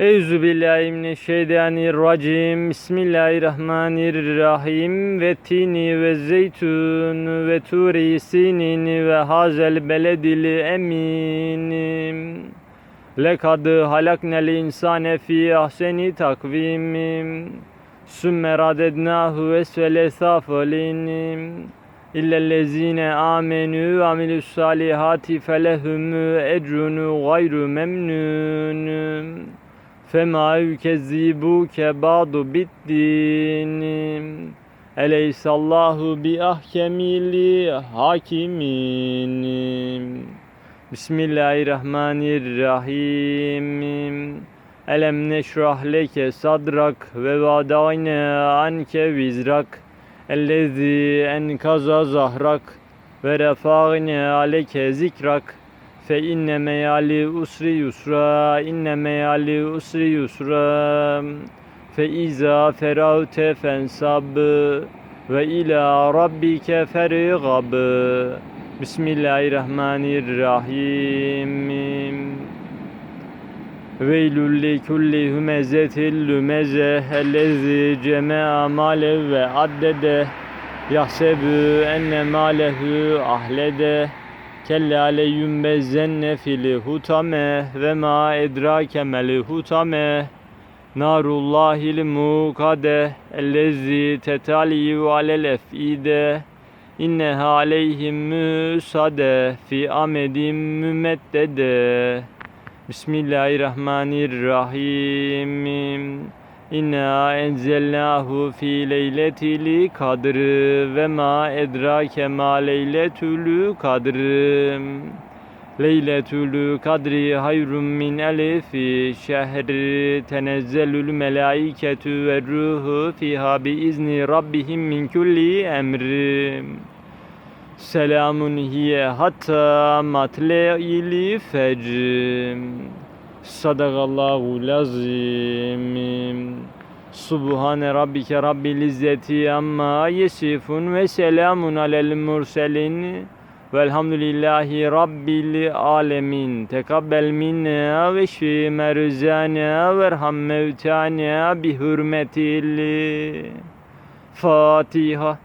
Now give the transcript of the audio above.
Euzu billahi mineşşeytanirracim. Bismillahirrahmanirrahim. Ve tini ve zeytun ve turi sinin ve hazel beledil emin. Lekad halaknel insane fi ahseni takvim. Sümme radednahu esfele safilin. İllellezine amenu ve amilus salihati felehum ecrun gayru memnun. Fema yükezzibuke ba'du biddin. Eleysallahu bi ahkemili hakimin. Bismillahirrahmanirrahim. Elem neşrah leke sadrak ve vadayne anke vizrak. Ellezî enkaza zahrak ve refâgne aleke zikrak. Fe inne meyali usri yusra, inne meyali usri yusra. Fe iza feragte fensab ve ila rabbike fergab. Bismillahirrahmanirrahim. Veylül li kulli humezetil lumeze ellezî cemea male ve addede yahsebu enne malehu ahlede kella leyumbezenne fil hutame ve ma edrake mel hutame. Narullahil mukade ellezî tetaliyu alel efide. İnneha aleyhim müsade fi amedim mümeddede. Bismillahirrahmanirrahim. İnna enzelnahu fi leyletil kadr ve ma edrake ma leyletül kadr. Leyletül kadri hayrun min elifi şehri tenezzelül melaiketu ve ruhu fiha bi izni rabbihim min kulli emrim. Selamun hiye hatta matle'il fecr. Sadakallahu lazim. Subhane rabbike rabbil izzeti amma yesifun ve selamun alel murselin. Velhamdülillahi rabbil alemin. Tekabbel minna ve şfi merzana verham mevtana bi hürmetil Fatiha.